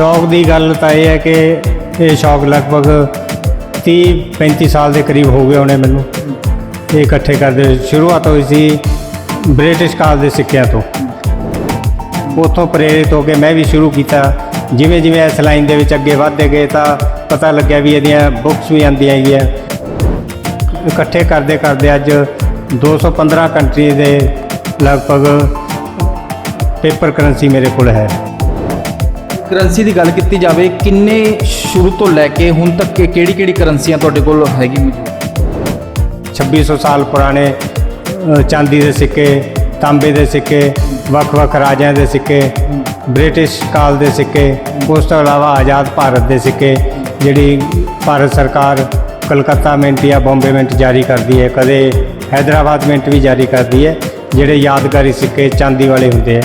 ਸ਼ੌਕ ਦੀ ਗੱਲ ਤਾਂ ਇਹ ਹੈ ਕਿ ਇਹ ਸ਼ੌਕ ਲਗਭਗ 30 35 ਸਾਲ ਦੇ ਕਰੀਬ ਹੋ ਗਏ ਹੋਣੇ ਮੈਨੂੰ। ਇਹ ਇਕੱਠੇ ਕਰਦੇ ਸ਼ੁਰੂਆਤ ਹੋਈ ਸੀ ਬ੍ਰਿਟਿਸ਼ ਕਾਲ ਦੇ ਸਿੱਕਿਆਂ ਤੋਂ। ਉਥੋਂ ਪ੍ਰੇਰਿਤ ਹੋ ਕੇ ਮੈਂ ਵੀ ਸ਼ੁਰੂ ਕੀਤਾ। ਜਿਵੇਂ ਜਿਵੇਂ ਇਸ ਲਾਈਨ ਦੇ ਵਿੱਚ ਅੱਗੇ ਵਧਦੇ ਗਏ ਤਾਂ ਪਤਾ ਲੱਗਿਆ ਵੀ ਇਹਦੀਆਂ ਬੁੱਕਸ ਵੀ ਆਉਂਦੀਆਂ ਹੈਗੀਆਂ। ਇਕੱਠੇ ਕਰਦੇ ਕਰਦੇ ਅੱਜ 215 ਕੰਟਰੀ ਦੇ ਲਗਭਗ ਪੇਪਰ ਕਰੰਸੀ ਮੇਰੇ ਕੋਲ ਹੈ। ਕਰੰਸੀ ਦੀ ਗੱਲ ਕੀਤੀ ਜਾਵੇ ਕਿੰਨੇ ਸ਼ੁਰੂ ਤੋਂ ਲੈ ਕੇ ਹੁਣ ਤੱਕ ਕਿਹੜੀ ਕਿਹੜੀ ਕਰੰਸੀਆਂ ਤੁਹਾਡੇ ਕੋਲ ਹੈਗੀ ਮੌਜੂਦ? 2600 ਸਾਲ ਪੁਰਾਣੇ ਅ, ਚਾਂਦੀ ਦੇ ਸਿੱਕੇ ਤਾਂਬੇ ਦੇ ਸਿੱਕੇ ਵੱਖ-ਵੱਖ ਰਾਜਿਆਂ ਦੇ ਸਿੱਕੇ ਬ੍ਰਿਟਿਸ਼ ਕਾਲ ਦੇ ਸਿੱਕੇ ਉਸ ਤੋਂ ਇਲਾਵਾ ਆਜ਼ਾਦ ਭਾਰਤ ਦੇ ਸਿੱਕੇ ਜਿਹੜੀ ਭਾਰਤ ਸਰਕਾਰ ਕਲਕੱਤਾ ਮਿੰਟ ਜਾਂ ਬੰਬੇ ਮਿੰਟ ਜਾਰੀ ਕਰਦੀ ਹੈ ਕਦੇ ਹੈਦਰਾਬਾਦ ਮਿੰਟ ਵੀ ਜਾਰੀ ਕਰਦੀ ਹੈ ਜਿਹੜੇ ਯਾਦਗਾਰੀ ਸਿੱਕੇ ਚਾਂਦੀ ਵਾਲੇ ਹੁੰਦੇ ਹੈ।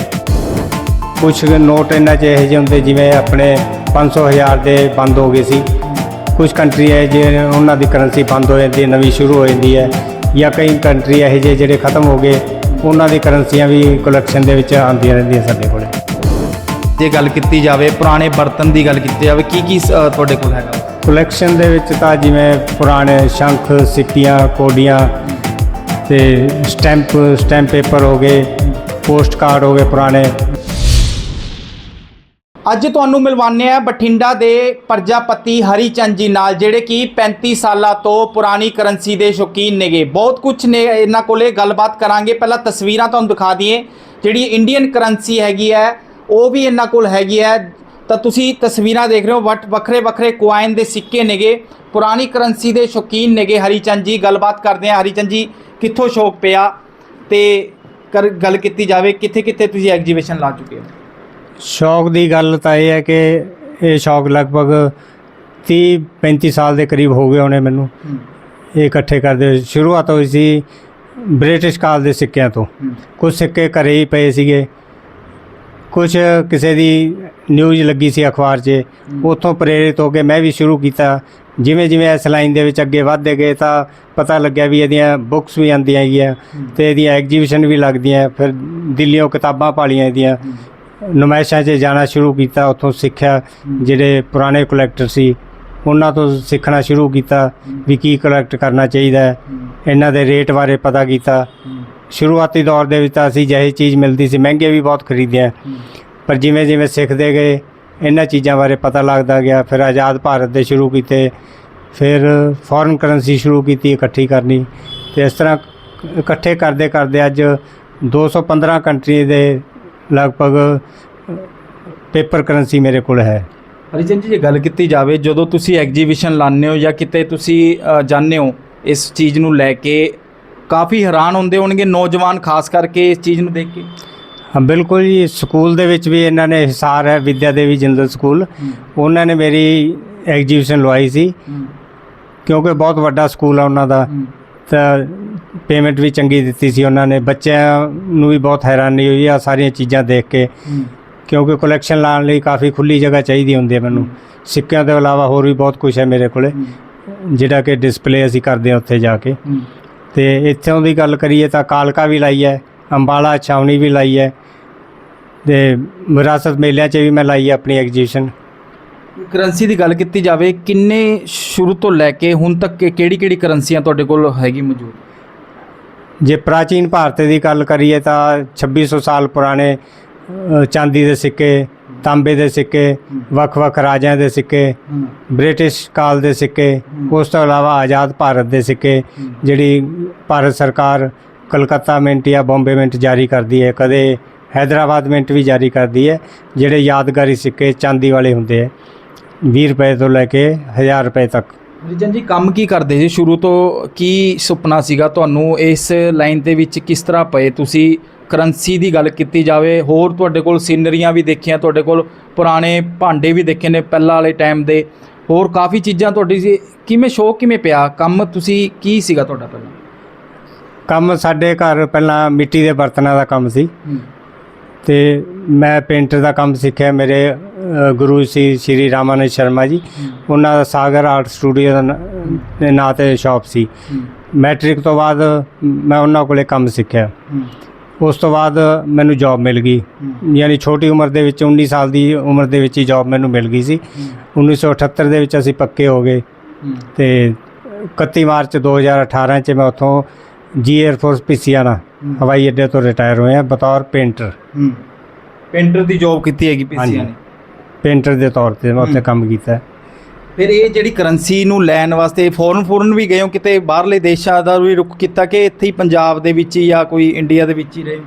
ਕੁਝ ਨੋਟ ਇਹਨਾਂ 'ਚ ਇਹੋ ਜਿਹੇ ਹੁੰਦੇ ਜਿਵੇਂ ਆਪਣੇ 500 ਹਜ਼ਾਰ ਦੇ ਬੰਦ ਹੋ ਗਏ ਸੀ। ਕੁਝ ਕੰਟਰੀ ਹੈ ਜੇ ਉਹਨਾਂ ਦੀ ਕਰੰਸੀ ਬੰਦ ਹੋ ਜਾਂਦੀ ਹੈ ਨਵੀਂ ਸ਼ੁਰੂ ਹੋ ਜਾਂਦੀ ਹੈ ਜਾਂ ਕਈ ਕੰਟਰੀ ਇਹੋ ਜਿਹੇ ਜਿਹੜੇ ਖਤਮ ਹੋ ਗਏ ਉਹਨਾਂ ਦੀ ਕਰੰਸੀਆਂ ਵੀ ਕਲੈਕਸ਼ਨ ਦੇ ਵਿੱਚ ਆਉਂਦੀਆਂ ਰਹਿੰਦੀਆਂ ਸਾਡੇ ਕੋਲੇ। ਜੇ ਗੱਲ ਕੀਤੀ ਜਾਵੇ ਪੁਰਾਣੇ ਬਰਤਨ ਦੀ ਗੱਲ ਕੀਤੀ ਜਾਵੇ ਕੀ ਕੀ ਤੁਹਾਡੇ ਕੋਲ ਹੈਗਾ? ਕਲੈਕਸ਼ਨ ਦੇ ਵਿੱਚ ਤਾਂ ਜਿਵੇਂ ਪੁਰਾਣੇ ਸ਼ੰਖ ਸਿੱਕੀਆਂ ਕੋਡੀਆਂ ਤੇ ਸਟੈਂਪ ਸਟੈਂਪ ਪੇਪਰ ਹੋ ਗਏ ਪੋਸਟ ਕਾਰਡ ਹੋ ਗਏ ਪੁਰਾਣੇ। ਅੱਜ ਤੁਹਾਨੂੰ ਮਿਲਵਾਨੇ ਆ ਬਠਿੰਡਾ ਦੇ ਪ੍ਰਜਾਪਤੀ ਹਰੀਚੰਦ ਜੀ ਨਾਲ, ਜਿਹੜੇ ਕਿ 35 ਸਾਲਾਂ ਤੋਂ ਪੁਰਾਣੀ ਕਰੰਸੀ ਦੇ ਸ਼ੌਕੀਨ ਨੇਗੇ। ਬਹੁਤ ਕੁਝ ਨੇ ਇਹਨਾਂ ਕੋਲੇ, ਗੱਲਬਾਤ ਕਰਾਂਗੇ। ਪਹਿਲਾਂ ਤਸਵੀਰਾਂ ਤੁਹਾਨੂੰ ਦਿਖਾ ਦਈਏ। ਜਿਹੜੀ ਇੰਡੀਅਨ ਕਰੰਸੀ ਹੈਗੀ ਹੈ, ਉਹ ਵੀ ਇਹਨਾਂ ਕੋਲ ਹੈਗੀ ਹੈ। ਤਾਂ ਤੁਸੀਂ ਤਸਵੀਰਾਂ ਦੇਖ ਰਹੇ ਹੋ, ਵਟ ਵੱਖਰੇ ਵੱਖਰੇ ਕੁਆਇਨ ਦੇ ਸਿੱਕੇ ਨੇਗੇ। ਪੁਰਾਣੀ ਕਰੰਸੀ ਦੇ ਸ਼ੌਕੀਨ ਨੇਗੇ ਹਰੀਚੰਦ ਜੀ। ਗੱਲਬਾਤ ਕਰਦੇ ਆ ਹਰੀਚੰਦ ਜੀ, ਕਿੱਥੋਂ ਸ਼ੌਕ ਪਿਆ? ਤੇ ਕਰ, ਗੱਲ ਕੀਤੀ ਜਾਵੇ ਕਿੱਥੇ ਕਿੱਥੇ ਤੁਸੀਂ ਐਗਜੀਬਿਸ਼ਨ ਲਾ ਚੁੱਕੇ ਹੋ? ਸ਼ੌਕ ਦੀ ਗੱਲ ਤਾਂ ਇਹ ਹੈ ਕਿ ਇਹ ਸ਼ੌਕ ਲਗਭਗ 30 35 ਸਾਲ ਦੇ ਕਰੀਬ ਹੋ ਗਏ ਹੋਣੇ ਮੈਨੂੰ। ਇਹ ਇਕੱਠੇ ਕਰਦੇ। ਸ਼ੁਰੂਆਤ ਹੋਈ ਸੀ ਬ੍ਰਿਟਿਸ਼ ਕਾਲ ਦੇ ਸਿੱਕਿਆਂ ਤੋਂ। ਕੁਝ ਸਿੱਕੇ ਘਰੇ ਹੀ ਪਏ ਸੀਗੇ। ਕੁਝ ਕਿਸੇ ਦੀ ਨਿਊਜ਼ ਲੱਗੀ ਸੀ ਅਖਬਾਰ 'ਚ। ਉੱਥੋਂ ਪ੍ਰੇਰਿਤ ਹੋ ਕੇ ਮੈਂ ਵੀ ਸ਼ੁਰੂ ਕੀਤਾ। ਜਿਵੇਂ ਜਿਵੇਂ ਇਸ ਲਾਈਨ ਦੇ ਵਿੱਚ ਅੱਗੇ ਵਧਦੇ ਗਏ ਤਾਂ ਪਤਾ ਲੱਗਿਆ ਵੀ ਇਹਦੀਆਂ ਬੁੱਕਸ ਵੀ ਆਉਂਦੀਆਂ ਹੈਗੀਆਂ ਤੇ ਇਹਦੀਆਂ ਐਗਜੀਬਿਸ਼ਨ ਵੀ ਲੱਗਦੀਆਂ। ਫਿਰ ਦਿੱਲੀੋਂ ਕਿਤਾਬਾਂ ਪਾਲੀਆਂ ਇਹਦੀਆਂ। ਨੁਮਾਇਸ਼ਾਂ 'ਚ ਜਾਣਾ ਸ਼ੁਰੂ ਕੀਤਾ, ਉੱਥੋਂ ਸਿੱਖਿਆ ਜਿਹੜੇ ਪੁਰਾਣੇ ਕਲੈਕਟਰ ਸੀ, ਉਹਨਾਂ ਤੋਂ ਸਿੱਖਣਾ ਸ਼ੁਰੂ ਕੀਤਾ ਵੀ ਕੀ ਕਲੈਕਟ ਕਰਨਾ ਚਾਹੀਦਾ ਹੈ। ਇਹਨਾਂ ਦੇ ਰੇਟ ਬਾਰੇ ਪਤਾ ਕੀਤਾ। ਸ਼ੁਰੂਆਤੀ ਦੌਰ ਦੇ ਵਿੱਚ ਤਾਂ ਅਸੀਂ ਜਿਹੀ ਚੀਜ਼ ਮਿਲਦੀ ਸੀ, ਮਹਿੰਗੇ ਵੀ ਬਹੁਤ ਖਰੀਦਿਆ। ਪਰ ਜਿਵੇਂ ਜਿਵੇਂ ਸਿੱਖਦੇ ਗਏ, ਇਹਨਾਂ ਚੀਜ਼ਾਂ ਬਾਰੇ ਪਤਾ ਲੱਗਦਾ ਗਿਆ, ਫਿਰ ਆਜ਼ਾਦ ਭਾਰਤ ਦੇ ਸ਼ੁਰੂ ਕੀਤੇ, ਫਿਰ ਫੋਰਨ ਕਰੰਸੀ ਸ਼ੁਰੂ ਕੀਤੀ ਇਕੱਠੀ ਕਰਨੀ। ਤੇ ਇਸ ਤਰ੍ਹਾਂ ਇਕੱਠੇ ਕਰਦੇ ਕਰਦੇ ਅੱਜ 215 ਕੰਟਰੀ ਦੇ ਲਗਭਗ ਪੇਪਰ ਕਰੰਸੀ ਮੇਰੇ ਕੋਲ ਹੈ। ਹਰੀਜਨ ਜੀ ਜੇ ਗੱਲ ਕੀਤੀ ਜਾਵੇ ਜਦੋਂ ਤੁਸੀਂ ਐਗਜੀਬਿਸ਼ਨ ਲਾਉਂਦੇ ਹੋ ਜਾਂ ਕਿਤੇ ਤੁਸੀਂ ਅ, ਜਾਂਦੇ ਹੋ ਇਸ ਚੀਜ਼ ਨੂੰ ਲੈ ਕੇ ਕਾਫੀ ਹੈਰਾਨ ਹੁੰਦੇ ਹੋਣਗੇ ਨੌਜਵਾਨ ਖਾਸ ਕਰਕੇ ਇਸ ਚੀਜ਼ ਨੂੰ ਦੇਖ ਕੇ। ਹਾਂ ਬਿਲਕੁਲ ਜੀ ਸਕੂਲ ਦੇ ਵਿੱਚ ਵੀ ਇਹਨਾਂ ਨੇ ਹਿਸਾਰ ਹੈ ਵਿਦਿਆ ਦੇਵੀ ਜਿੰਦਲ ਸਕੂਲ। ਉਹਨਾਂ ਨੇ ਮੇਰੀ ਐਗਜੀਬਿਸ਼ਨ ਲਵਾਈ ਸੀ। ਕਿਉਂਕਿ ਬਹੁਤ ਵੱਡਾ ਸਕੂਲ ਆ ਉਹਨਾਂ ਦਾ। ਤਾਂ ਪੇਮੈਂਟ ਵੀ ਚੰਗੀ ਦਿੱਤੀ ਸੀ ਉਹਨਾਂ ਨੇ। ਬੱਚਿਆਂ ਨੂੰ ਵੀ ਬਹੁਤ ਹੈਰਾਨੀ ਹੋਈ ਆ ਸਾਰੀਆਂ ਚੀਜ਼ਾਂ ਦੇਖ ਕੇ। ਕਿਉਂਕਿ ਕਲੈਕਸ਼ਨ ਲਾਉਣ ਲਈ ਕਾਫੀ ਖੁੱਲੀ ਜਗ੍ਹਾ ਚਾਹੀਦੀ ਹੁੰਦੀ ਹੈ ਮੈਨੂੰ। ਸਿੱਕਿਆਂ ਤੋਂ ਇਲਾਵਾ ਹੋਰ ਵੀ ਬਹੁਤ ਕੁਝ ਹੈ ਮੇਰੇ ਕੋਲੇ। ਜਿਹੜਾ ਕਿ ਡਿਸਪਲੇ ਅਸੀਂ ਕਰਦੇ ਹਾਂ ਉੱਥੇ ਜਾ ਕੇ। ਤੇ ਇੱਥੋਂ ਦੀ ਗੱਲ ਕਰੀਏ ਤਾਂ ਕਾਲਕਾ ਵੀ ਲਾਈ ਹੈ ਅੰਬਾਲਾ ਛਾਵਣੀ ਵੀ ਲਾਈ ਹੈ। ਤੇ ਵਿਰਾਸਤ ਮੇਲਿਆਂ 'ਚ ਵੀ ਮੈਂ ਲਾਈ ਹੈ ਆਪਣੀ ਐਗਜੀਬਿਸ਼ਨ ਕਰੰਸੀ ਦੀ ਗੱਲ ਕੀਤੀ ਜਾਵੇ ਕਿੰਨੇ ਸ਼ੁਰੂ ਤੋਂ ਲੈ ਕੇ ਹੁਣ ਤੱਕ ਕਿਹੜੀ ਕਿਹੜੀ ਕਰੰਸੀਆਂ ਤੁਹਾਡੇ ਕੋਲ ਹੈਗੀ ਮੌਜੂਦ? ਜੇ ਪ੍ਰਾਚੀਨ ਭਾਰਤ ਦੀ ਗੱਲ ਕਰੀਏ ਤਾਂ 2600 ਸਾਲ ਪੁਰਾਣੇ ਚਾਂਦੀ ਦੇ ਸਿੱਕੇ, ਤਾਂਬੇ ਦੇ ਸਿੱਕੇ, ਵੱਖ-ਵੱਖ ਰਾਜਿਆਂ ਦੇ ਸਿੱਕੇ, ਬ੍ਰਿਟਿਸ਼ ਕਾਲ ਦੇ ਸਿੱਕੇ, ਉਸ ਤੋਂ ਇਲਾਵਾ ਆਜ਼ਾਦ ਭਾਰਤ ਦੇ ਸਿੱਕੇ, ਜਿਹੜੀ ਭਾਰਤ ਸਰਕਾਰ ਕਲਕੱਤਾ ਮਿੰਟ ਜਾਂ ਬੰਬੇ ਮਿੰਟ ਜਾਰੀ ਕਰਦੀ ਹੈ, ਕਦੇ ਹੈਦਰਾਬਾਦ ਮਿੰਟ ਵੀ ਜਾਰੀ ਕਰਦੀ ਹੈ, ਜਿਹੜੇ ਯਾਦਗਾਰੀ ਸਿੱਕੇ ਚਾਂਦੀ ਵਾਲੇ ਹੁੰਦੇ ਹੈ 20 ਰੁਪਏ ਤੋਂ ਲੈ ਕੇ 1000 ਰੁਪਏ ਤੱਕ। ਹਰੀਜਨ ਜੀ ਕੰਮ ਕੀ ਕਰਦੇ ਸੀ? ਸ਼ੁਰੂ ਤੋਂ ਕੀ ਸੁਪਨਾ ਸੀਗਾ ਤੁਹਾਨੂੰ? ਇਸ ਲਾਈਨ ਦੇ ਵਿੱਚ ਕਿਸ ਤਰ੍ਹਾਂ ਪਏ? ਤੁਸੀਂ ਕਰੰਸੀ ਦੀ ਗੱਲ ਕੀਤੀ ਜਾਵੇ ਹੋਰ ਤੁਹਾਡੇ ਕੋਲ ਸੀਨਰੀਆਂ ਵੀ ਦੇਖੀਆਂ ਤੁਹਾਡੇ ਕੋਲ ਪੁਰਾਣੇ ਭਾਂਡੇ ਵੀ ਦੇਖੇ ਨੇ ਪਹਿਲਾਂ ਵਾਲੇ ਟਾਈਮ ਦੇ। ਹੋਰ ਕਾਫੀ ਚੀਜ਼ਾਂ ਤੁਹਾਡੀ ਸੀ। ਕਿਵੇਂ ਸ਼ੌਕ ਕਿਵੇਂ ਪਿਆ? ਕੰਮ ਤੁਸੀਂ ਕੀ ਸੀਗਾ ਤੁਹਾਡਾ ਪਹਿਲਾਂ? ਕੰਮ ਸਾਡੇ ਘਰ ਪਹਿਲਾਂ ਮਿੱਟੀ ਦੇ ਬਰਤਨਾਂ ਦਾ ਕੰਮ ਸੀ। ਤੇ ਮੈਂ ਪੇਂਟਰ ਦਾ ਕੰਮ ਸਿੱਖਿਆ। ਮੇਰੇ ਅ, ਗੁਰੂ ਸੀ ਸ਼੍ਰੀ ਰਾਮਾਨੰਦ ਸ਼ਰਮਾ ਜੀ। ਉਹਨਾਂ ਦਾ ਸਾਗਰ ਆਰਟ ਸਟੂਡੀਓ ਦਾ ਨ- ਦੇ ਨਾਂ ਤੇ ਸ਼ਾਪ ਸੀ। ਮੈਟ੍ਰਿਕ ਤੋਂ ਬਾਅਦ ਮੈਂ ਉਹਨਾਂ ਕੋਲੇ ਕੰਮ ਸਿੱਖਿਆ। ਉਸ ਤੋਂ ਬਾਅਦ ਮੈਨੂੰ ਜੌਬ ਮਿਲ ਗਈ। ਯਾਨੀ ਛੋਟੀ ਉਮਰ ਦੇ ਵਿੱਚ 19 ਸਾਲ ਦੀ ਉਮਰ ਦੇ ਵਿੱਚ ਹੀ ਜੌਬ ਮੈਨੂੰ ਮਿਲ ਗਈ ਸੀ। 1978 ਦੇ ਵਿੱਚ ਅਸੀਂ ਪੱਕੇ ਹੋ ਗਏ। ਤੇ 31 ਮਾਰਚ 2018 ਚ ਮੈਂ ਉੱਥੋਂ ਜੀ 에ਅਰ ਫੋਰਸ ਪੀਸੀਆਨਾ ਹਵਾਈ ਅੱਡੇ ਤੋਂ ਰਿਟਾਇਰ ਹੋਇਆ ਬਤੌਰ ਪੇਂਟਰ ਪੇਂਟਰ ਦੀ ਜੌਬ ਕੀਤੀ ਹੈਗੀ ਹਾਂਜੀ। ਪੀਸੀਆ ਨੇ ਪੇਂਟਰ ਦੇ ਤੌਰ ਤੇ ਮੈਂ ਉੱਥੇ। ਕੰਮ ਕੀਤਾ। ਫਿਰ ਇਹ ਜਿਹੜੀ ਕਰੰਸੀ ਨੂੰ ਲੈਣ ਵਾਸਤੇ ਫੋਰਨ ਫੋਰਨ ਵੀ ਗਏ ਹੋ? ਕਿਤੇ ਬਾਹਰਲੇ ਦੇਸ਼ਾਂ ਦਾ ਵੀ ਰੁਕ ਕੀਤਾ ਕਿ ਇੱਥੇ ਹੀ ਪੰਜਾਬ ਦੇ ਵਿੱਚ ਹੀ ਜਾਂ ਕੋਈ ਇੰਡੀਆ ਦੇ ਵਿੱਚ ਹੀ ਰਹੇ?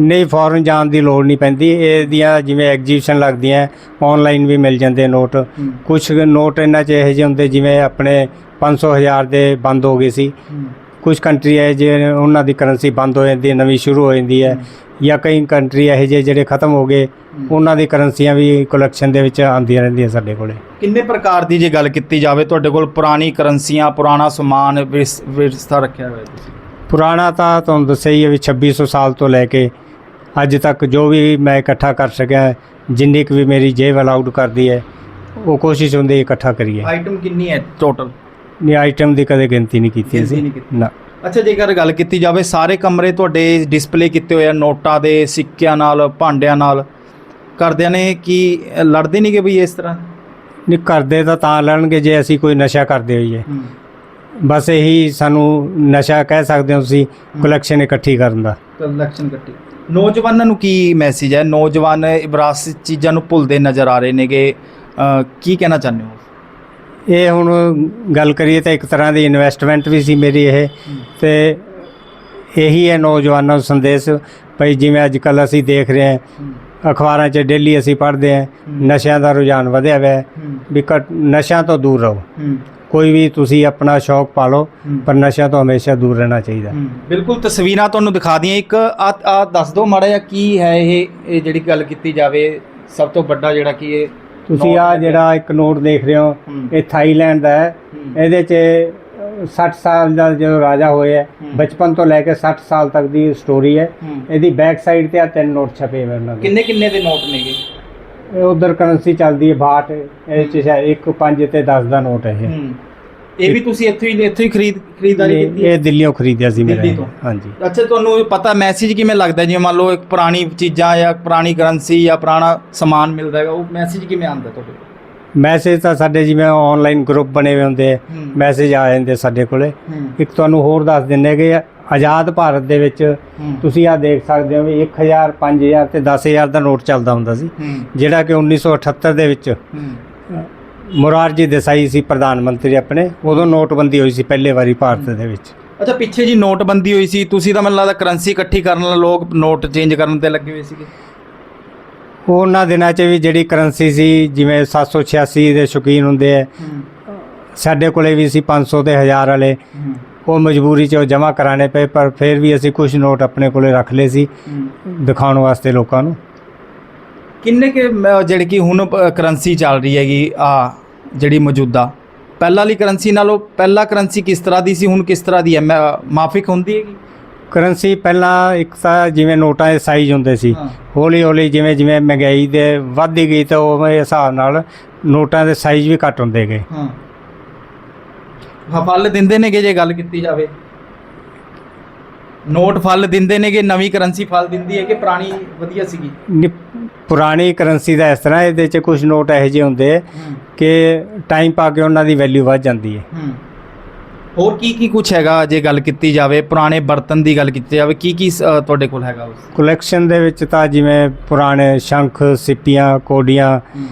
ਨਹੀਂ ਫੋਰਨ ਜਾਣ ਦੀ ਲੋੜ ਨਹੀਂ ਪੈਂਦੀ। ਇਹਦੀਆਂ ਜਿਵੇਂ ਐਗਜੀਬਿਸ਼ਨ ਲੱਗਦੀਆਂ ਆਨਲਾਈਨ ਵੀ ਮਿਲ ਜਾਂਦੇ ਨੋਟ ਕੁਝ ਨੋਟ ਇਹਨਾਂ 'ਚ ਇਹੋ ਜਿਹੇ ਹੁੰਦੇ ਜਿਵੇਂ ਆਪਣੇ 500 ਹਜ਼ਾਰ ਦੇ ਬੰਦ ਹੋ ਗਏ ਸੀ। ਕੁਝ ਕੰਟਰੀ ਹੈ ਜੇ ਉਹਨਾਂ ਦੀ ਕਰੰਸੀ ਬੰਦ ਹੋ ਜਾਂਦੀ ਹੈ ਨਵੀਂ ਸ਼ੁਰੂ ਹੋ ਜਾਂਦੀ ਹੈ ਜਾਂ ਕਈ ਕੰਟਰੀ ਇਹੋ ਜਿਹੇ ਜਿਹੜੇ ਖਤਮ ਹੋ ਗਏ ਉਹਨਾਂ ਦੀ ਕਰੰਸੀਆਂ ਵੀ ਕਲੈਕਸ਼ਨ ਦੇ ਵਿੱਚ ਆਉਂਦੀਆਂ ਰਹਿੰਦੀਆਂ ਸਾਡੇ ਕੋਲੇ। ਕਿੰਨੇ ਪ੍ਰਕਾਰ ਦੀ ਜੇ ਗੱਲ ਕੀਤੀ ਜਾਵੇ ਤੁਹਾਡੇ ਕੋਲ ਪੁਰਾਣੀ ਕਰੰਸੀਆਂ ਪੁਰਾਣਾ ਸਮਾਨ ਵਿਰਸ- ਰੱਖਿਆ ਹੋਇਆ ਪੁਰਾਣਾ ਤਾਂ ਤੁਹਾਨੂੰ ਦੱਸਿਆ ਹੀ ਹੈ ਵੀ 2600 ਸਾਲ ਤੋਂ ਲੈ ਕੇ ਅੱਜ ਤੱਕ ਜੋ ਵੀ ਮੈਂ ਇਕੱਠਾ ਕਰ ਸਕਿਆ ਜਿੰਨੀ ਕੁ ਵੀ ਮੇਰੀ ਜੇਬ ਅਲਾਉਡ ਕਰਦੀ ਹੈ ਉਹ ਕੋਸ਼ਿਸ਼ ਹੁੰਦੀ ਇਕੱਠਾ ਕਰੀਏ। ਆਈਟਮ ਕਿੰਨੀ ਹੈ ਟੋਟਲ ਨਹੀਂ ਆਈਟਮ ਦੀ ਕਦੇ ਗਿਣਤੀ ਨਹੀਂ ਕੀਤੀ ਗਿਣਤੀ ਅਸੀਂ। ਕੀਤੀ। ਨਾ। ਅੱਛਾ ਜੇਕਰ ਗੱਲ ਕੀਤੀ ਜਾਵੇ ਸਾਰੇ ਕਮਰੇ ਤੁਹਾਡੇ ਡਿਸਪਲੇ ਕੀਤੇ ਹੋਏ ਆ ਨੋਟਾਂ ਦੇ ਸਿੱਕਿਆਂ ਨਾਲ ਭਾਂਡਿਆਂ ਨਾਲ। ਕਰਦਿਆਂ ਨੇ ਕੀ ਅ, ਲੜਦੇ ਨਹੀਂ ਕਿ ਬਈ ਇਸ ਤਰ੍ਹਾਂ? ਨਹੀਂ ਕਰਦੇ ਤਾਂ ਤਾਂ ਲੜਨਗੇ ਜੇ ਅਸੀਂ ਕੋਈ ਨਸ਼ਾ ਕਰਦੇ ਹੋਈਏ। ਬਸ ਇਹੀ ਸਾਨੂੰ ਨਸ਼ਾ ਕਹਿ ਸਕਦੇ ਹੋ ਤੁਸੀਂ ਕਲੈਕਸ਼ਨ ਇਕੱਠੀ ਕਰਨ ਦਾ। ਕਲੈਕਸ਼ਨ ਕੱਟੀ ਨੌਜਵਾਨਾਂ ਨੂੰ ਕੀ ਮੈਸੇਜ ਹੈ? ਨੌਜਵਾਨ ਵਿਰਾਸਤ ਚੀਜ਼ਾਂ ਨੂੰ ਭੁੱਲਦੇ ਨਜ਼ਰ ਆ ਰਹੇ ਨੇਗੇ। ਅ, ਕੀ ਕਹਿਣਾ ਚਾਹੁੰਦੇ ਹੋ? ਇਹ ਹੁਣ ਗੱਲ ਕਰੀਏ ਤਾਂ ਇੱਕ ਤਰ੍ਹਾਂ ਦੀ ਇਨਵੈਸਟਮੈਂਟ ਵੀ ਸੀ ਮੇਰੀ ਇਹ। ਤੇ ਇਹੀ ਹੈ ਨੌਜਵਾਨਾਂ ਨੂੰ ਸੰਦੇਸ਼ ਭਈ ਜਿਵੇਂ ਅੱਜ ਕੱਲ ਅਸੀਂ ਦੇਖ ਰਹੇ ਹਾਂ, ਅਖਬਾਰਾਂ 'ਚ ਡੇਲੀ ਅਸੀਂ ਪੜ੍ਹਦੇ ਹਾਂ, ਨਸ਼ਿਆਂ ਦਾ ਰੁਝਾਨ ਵਧਿਆ ਹੋਇਆ ਹੈ, ਵੀ ਘੱਟ- ਨਸ਼ਿਆਂ ਤੋਂ ਦੂਰ ਰਹੋ। ਕੋਈ ਵੀ ਤੁਸੀਂ ਆਪਣਾ ਸ਼ੌਕ ਪਾਲੋ ਪਰ ਨਸ਼ਿਆਂ ਤੋਂ ਹਮੇਸ਼ਾ ਦੂਰ ਰਹਿਣਾ ਚਾਹੀਦਾ। ਬਿਲਕੁਲ, ਤਸਵੀਰਾਂ ਤੁਹਾਨੂੰ ਦਿਖਾ ਦੀਆਂ ਇੱਕ ਆ ਆ ਦੱਸ ਦਿਓ ਮਾੜਾ ਜਿਹਾ ਕੀ ਹੈ ਇਹ ਇਹ ਜਿਹੜੀ ਗੱਲ ਕੀਤੀ ਜਾਵੇ, ਸਭ ਤੋਂ ਵੱਡਾ ਜਿਹੜਾ ਕੀ ਇਹ ਤੁਸੀਂ ਆ। ਜਿਹੜਾ ਇੱਕ ਨੋਟ ਦੇਖ ਰਹੇ ਹੋ। ਇਹ ਥਾਈਲੈਂਡ ਦਾ ਹੈ। ਇਹਦੇ 'ਚ ਅ, 60 ਸਾਲ ਦਾ ਜੋ ਰਾਜਾ ਹੋਇਆ। ਬਚਪਨ ਤੋਂ ਲੈ ਕੇ 60 ਸਾਲ ਤੱਕ ਦੀ ਸਟੋਰੀ ਹੈ। ਇਹਦੀ ਬੈਕ ਸਾਈਡ ਤੇ ਆ ਤਿੰਨ ਨੋਟ ਛਪੇ ਹੋਏ ਉਹਨਾਂ ਦੇ ਕਿੰਨੇ ਕਿੰਨੇ ਦੇ ਨੋਟ ਨੇਗੇ ਇਹ ਉਧਰ ਕਰੰਸੀ ਚੱਲਦੀ ਹੈ ਬਾਟ ਇਹਦੇ 'ਚ 1 5 ਤੇ 10 ਦਾ ਨੋਟ ਹੈ ਇਹ ਇਹ ਵੀ ਤੁਸੀਂ ਇੱਥੋਂ ਹੀ ਇੱਥੋਂ ਹੀ ਖਰੀਦ ਖਰੀਦਦਾਰੀ ਕੀਤੀ ਹੈ? ਇਹ ਦਿੱਲੀੋਂ ਖਰੀਦਿਆ ਸੀ ਦਿੱਲੀ ਮੇਰੇ ਤੋਂ? ਹਾਂਜੀ। ਅੱਛਾ ਤੁਹਾਨੂੰ ਪਤਾ ਮੈਸੇਜ ਕਿਵੇਂ ਲੱਗਦਾ ਜਿਵੇਂ ਮੰਨ ਲਓ ਇੱਕ ਪੁਰਾਣੀ ਚੀਜ਼ਾਂ ਜਾਂ ਪੁਰਾਣੀ ਕਰੰਸੀ ਜਾਂ ਪੁਰਾਣਾ ਸਮਾਨ ਮਿਲਦਾ ਹੈਗਾ ਉਹ ਮੈਸੇਜ ਕਿਵੇਂ ਆਉਂਦਾ ਤੁਹਾਡੇ ਕੋਲ? ਮੈਸੇਜ ਤਾਂ ਸਾਡੇ ਜਿਵੇਂ ਆਨਲਾਈਨ ਗਰੁੱਪ ਬਣੇ ਹੋਏ ਹੁੰਦੇ ਆ ਹੂੰ। ਮੈਸੇਜ ਆ ਜਾਂਦੇ ਸਾਡੇ ਕੋਲੇ। ਹੂੰ। ਇੱਕ ਤੁਹਾਨੂੰ ਹੋਰ ਦੱਸ ਦਿੰਨੇ ਕਿ ਆਜ਼ਾਦ ਭਾਰਤ ਦੇ ਵਿੱਚ ਹੂੰ। ਤੁਸੀਂ ਆ ਦੇਖ ਸਕਦੇ ਹੋ ਵੀ 1000 5000 ਤੇ 10000 ਦਾ ਨੋਟ ਚੱਲਦਾ ਹੁੰਦਾ ਸੀ। ਹੂੰ। ਜਿਹੜਾ ਕਿ 1978 ਦੇ ਵਿੱਚ ਹੂੰ। ਮੁਰਾਰਜੀ ਦੇਸਾਈ ਸੀ ਪ੍ਰਧਾਨ ਮੰਤਰੀ ਆਪਣੇ ਉਦੋਂ ਨੋਟਬੰਦੀ ਹੋਈ ਸੀ ਪਹਿਲੇ ਵਾਰੀ ਭਾਰਤ ਦੇ ਵਿੱਚ। ਅੱਛਾ ਪਿੱਛੇ ਜੀ ਨੋਟਬੰਦੀ ਹੋਈ ਸੀ ਤੁਸੀਂ ਤਾਂ ਮੈਨੂੰ ਲੱਗਦਾ ਕਰੰਸੀ ਇਕੱਠੀ ਕਰਨ ਨਾਲ ਲੋਕ ਨੋਟ ਚੇਂਜ ਕਰਨ ਤੇ ਲੱਗੇ ਹੋਏ ਸੀਗੇ। ਉਹਨਾਂ ਦਿਨਾਂ 'ਚ ਵੀ ਜਿਹੜੀ ਕਰੰਸੀ ਸੀ ਜਿਵੇਂ 786 ਦੇ ਸ਼ੌਕੀਨ ਹੁੰਦੇ ਆ ਸਾਡੇ ਕੋਲੇ ਵੀ ਸੀ 500 ਤੇ 1000 ਵਾਲੇ। ਉਹ ਮਜਬੂਰੀ 'ਚ ਉਹ ਜਮ੍ਹਾਂ ਕਰਾਣੇ ਪਏ ਪਰ ਫਿਰ ਵੀ ਅਸੀਂ ਕੁਝ ਨੋਟ ਆਪਣੇ ਕੋਲੇ ਰੱਖ ਲਏ ਸੀ ਦਿਖਾਉਣ ਵਾਸਤੇ ਲੋਕਾਂ ਨੂੰ। ਕਿੰਨੇ ਕਿ ਜਿਹੜੀ ਕਿ ਹੁਣ ਕਰੰਸੀ ਚੱਲ ਰਹੀ ਹੈਗੀ ਆ ਜਿਹੜੀ ਮੌਜੂਦਾ। ਪਹਿਲਾਂ ਵਾਲੀ ਕਰੰਸੀ ਨਾਲੋਂ ਪਹਿਲਾਂ ਕਰੰਸੀ ਕਿਸ ਤਰ੍ਹਾਂ ਦੀ ਸੀ ਹੁਣ ਕਿਸ ਤਰ੍ਹਾਂ ਦੀ ਹੈ? ਮਾਫਿਕ ਹੁੰਦੀ ਹੈਗੀ। ਕਰੰਸੀ ਪਹਿਲਾਂ ਇੱਕ ਤਾਂ ਜਿਵੇਂ ਨੋਟਾਂ ਦੇ ਸਾਈਜ਼ ਹੁੰਦੇ ਸੀ। ਹੌਲੀ ਹੌਲੀ ਜਿਵੇਂ ਜਿਵੇਂ ਮਹਿੰਗਾਈ ਦੇ ਵੱਧਦੀ ਗਈ ਤਾਂ ਉਵੇਂ ਹਿਸਾਬ ਨਾਲ ਨੋਟਾਂ ਦੇ ਸਾਈਜ਼ ਵੀ ਘੱਟ ਹੁੰਦੇ ਗਏ। ਹਾਂ। ਹਾਂ, ਫਲ ਦਿੰਦੇ ਨੇਗੇ ਜੇ ਗੱਲ ਕੀਤੀ ਜਾਵੇ। ਨੋਟ ਫਲ ਦਿੰਦੇ ਨੇਗੇ ਨਵੀਂ ਕਰੰਸੀ ਫਲ ਦਿੰਦੀ ਹੈ ਕਿ ਪੁਰਾਣੀ ਵਧੀਆ ਸੀਗੀ? ਨੀ- ਪੁਰਾਣੀ ਕਰੰਸੀ ਦਾ ਇਸ ਤਰ੍ਹਾਂ ਇਹਦੇ 'ਚ ਕੁਝ ਨੋਟ ਇਹੋ ਜਿਹੇ ਹੁੰਦੇ ਕਿ ਟਾਈਮ ਪਾ ਕੇ ਉਹਨਾਂ ਦੀ ਵੈਲਿਊ ਵੱਧ ਜਾਂਦੀ ਹੈ। ਹੂੰ। ਹੋਰ ਕੀ ਕੀ ਕੁਝ ਹੈਗਾ ਜੇ ਗੱਲ ਕੀਤੀ ਜਾਵੇ ਪੁਰਾਣੇ ਬਰਤਨ ਦੀ ਗੱਲ ਕੀਤੀ ਜਾਵੇ ਕੀ ਕੀ ਅ, ਤੁਹਾਡੇ ਕੋਲ ਹੈਗਾ ਉਸ? ਕਲੈਕਸ਼ਨ ਦੇ ਵਿੱਚ ਤਾਂ ਜਿਵੇਂ ਪੁਰਾਣੇ ਸ਼ੰਖ ਸਿੱਪੀਆਂ ਕੋਡੀਆਂ ਹੂੰ।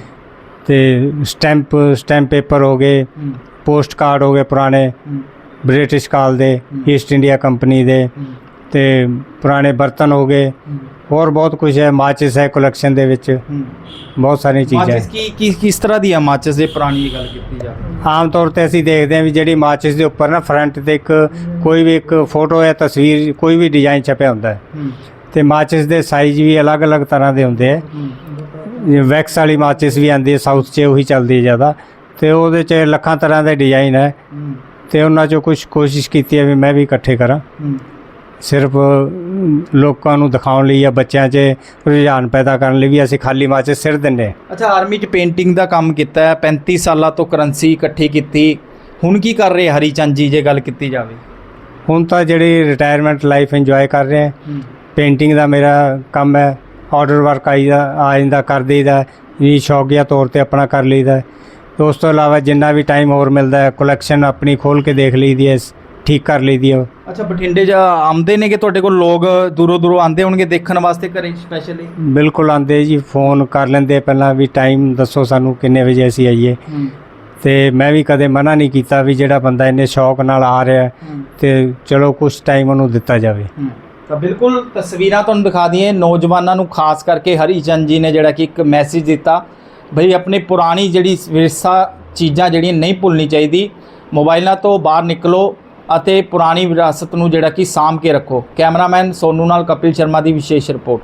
ਤੇ ਸਟੈਂਪ ਸਟੈਂਪ ਪੇਪਰ ਹੋ ਗਏ ਹੂੰ। ਪੋਸਟ ਕਾਰਡ ਹੋ ਗਏ ਪੁਰਾਣੇ ਹੂੰ। ਬ੍ਰਿਟਿਸ਼ ਕਾਲ ਦੇ। ਈਸਟ ਇੰਡੀਆ ਕੰਪਨੀ ਦੇ ਹੂੰ, ਤੇ ਪੁਰਾਣੇ ਬਰਤਨ ਹੋ ਗਏ। ਹੋਰ ਬਹੁਤ ਕੁਝ ਹੈ ਮਾਚਿਸ ਹੈ ਕਲੈਕਸ਼ਨ ਦੇ ਵਿੱਚ। ਬਹੁਤ ਸਾਰੀਆਂ ਚੀਜ਼ਾਂ ਮਾਚਿਸ ਹੈ ਕੀ ਕੀ ਕਿਸ ਤਰ੍ਹਾਂ ਦੀ ਹੈ ਮਾਚਿਸ ਦੇ ਪੁਰਾਣੀ ਗੱਲ ਕੀਤੀ ਜਾਵੇ? ਆਮ ਤੌਰ ਤੇ ਅਸੀਂ ਦੇਖਦੇ ਹਾਂ ਵੀ ਜਿਹੜੀ ਮਾਚਿਸ ਦੇ ਉੱਪਰ ਨਾ ਫਰੰਟ ਤੇ ਇੱਕ ਕੋਈ ਵੀ ਇੱਕ ਫੋਟੋ ਜਾਂ ਤਸਵੀਰ ਕੋਈ ਵੀ ਡਿਜ਼ਾਈਨ ਛਪਿਆ ਹੁੰਦਾ ਹੈ। ਤੇ ਮਾਚਿਸ ਦੇ ਸਾਈਜ਼ ਵੀ ਅਲੱਗ-ਅਲੱਗ ਤਰ੍ਹਾਂ ਦੇ ਹੁੰਦੇ ਆ ਵੈਕਸ ਵਾਲੀ ਮਾਚਿਸ ਵੀ ਆਉਂਦੀ ਹੈ ਸਾਊਥ 'ਚ ਉਹੀ ਚੱਲਦੀ ਹੈ ਜ਼ਿਆਦਾ। ਤੇ ਉਹਦੇ 'ਚ ਲੱਖਾਂ ਤਰ੍ਹਾਂ ਦੇ ਡਿਜ਼ਾਈਨ ਹੈ। ਤੇ ਉਹਨਾਂ 'ਚੋਂ ਕੁਝ ਕੋਸ਼ਿਸ਼ ਕੀਤੀ ਹੈ ਵੀ ਮੈਂ ਵੀ ਇਕੱਠੇ ਕਰਾਂ। ਸਿਰਫ ਲੋਕਾਂ ਨੂੰ ਦਿਖਾਉਣ ਲਈ ਜਾਂ ਬੱਚਿਆਂ 'ਚ ਰੁਝਾਨ ਪੈਦਾ ਕਰਨ ਲਈ ਵੀ ਅਸੀਂ ਖਾਲੀ ਮਾਚਿਸ ਸਿਰ ਦਿੰਦੇ ਹਾਂ। ਅੱਛਾ ਆਰਮੀ 'ਚ ਪੇਂਟਿੰਗ ਦਾ ਕੰਮ ਕੀਤਾ ਹੈ 35 ਸਾਲਾਂ ਤੋਂ ਕਰੰਸੀ ਇਕੱਠੀ ਕੀਤੀ। ਹੁਣ ਕੀ ਕਰ ਰਹੇ ਹਰੀ ਚੰਦ ਜੀ ਜੇ ਗੱਲ ਕੀਤੀ ਜਾਵੇ? ਹੁਣ ਤਾਂ ਜਿਹੜੀ ਰਿਟਾਇਰਮੈਂਟ ਲਾਈਫ ਇੰਜੋਏ ਕਰ ਰਹੇ ਹੂੰ। ਪੇਂਟਿੰਗ ਦਾ ਮੇਰਾ ਕੰਮ ਹੈ ਆਰਡਰ ਵਰਕ ਆਈਦਾ ਆ ਜਾਂਦਾ ਕਰ ਦੇਈਦਾ ਵੀ ਸ਼ੌਕੀਆ ਤੌਰ ਤੇ ਆਪਣਾ ਕਰ ਲਈਦਾ। ਉਸ ਤੋਂ ਇਲਾਵਾ ਜਿੰਨਾ ਵੀ ਟਾਈਮ ਹੋਰ ਮਿਲਦਾ ਹੈ ਕਲੈਕਸ਼ਨ ਆਪਣੀ ਖੋਲ ਕੇ ਦੇਖ ਲਈਦੀ ਹੈ ਠੀਕ ਕਰ ਲਈਦੀ ਹੈ ਅੱਛਾ ਬਠਿੰਡੇ 'ਚ ਆਉਂਦੇ ਨੇ ਕਿ ਤੁਹਾਡੇ ਕੋਲ ਲੋਕ? ਦੂਰੋਂ ਦੂਰੋਂ ਆਉਂਦੇ ਹੋਣਗੇ ਦੇਖਣ ਵਾਸਤੇ ਘਰੇ ਸਪੈਸ਼ਲੀ ਬਿਲਕੁਲ ਆਂਦੇ ਜੀ ਫੋਨ ਕਰ ਲੈਂਦੇ ਪਹਿਲਾਂ ਵੀ ਟਾਈਮ ਦੱਸੋ ਸਾਨੂੰ ਕਿੰਨੇ ਵਜੇ ਅਸੀਂ ਆਈਏ। ਤੇ ਮੈਂ ਵੀ ਕਦੇ ਮਨਾ ਨਹੀਂ ਕੀਤਾ ਵੀ ਜਿਹੜਾ ਬੰਦਾ ਇੰਨੇ ਸ਼ੌਕ ਨਾਲ ਆ ਰਿਹਾ ਹੈ, ਤੇ ਚਲੋ ਕੁਝ ਟਾਈਮ ਉਹਨੂੰ ਦਿੱਤਾ ਜਾਵੇ। ਤਾਂ ਬਿਲਕੁਲ ਤਸਵੀਰਾਂ ਤੁਹਾਨੂੰ ਦਿਖਾ ਦਈਏ ਨੌਜਵਾਨਾਂ ਨੂੰ ਖਾਸ ਕਰਕੇ ਹਰੀ ਚੰਦ ਜੀ ਨੇ ਜਿਹੜਾ ਕਿ ਇੱਕ ਮੈਸੇਜ ਦਿੱਤਾ ਭਈ ਆਪਣੀ ਪੁਰਾਣੀ ਜਿਹੜੀ ਵਿਰਸਾ ਚੀਜ਼ਾਂ ਜਿਹੜੀਆਂ ਨਹੀਂ ਭੁੱਲਣੀ ਚਾਹੀਦੀ ਮੋਬਾਈਲਾਂ ਤੋਂ ਬਾਹਰ ਨਿਕਲੋ ਅਤੇ ਪੁਰਾਣੀ ਵਿਰਾਸਤ ਨੂੰ ਜਿਹੜਾ ਕਿ ਸਾਂਭ ਕੇ ਰੱਖੋ। ਕੈਮਰਾਮੈਨ ਸੋਨੂ ਨਾਲ ਕਪਿਲ ਸ਼ਰਮਾ ਦੀ ਵਿਸ਼ੇਸ਼ ਰਿਪੋਰਟ।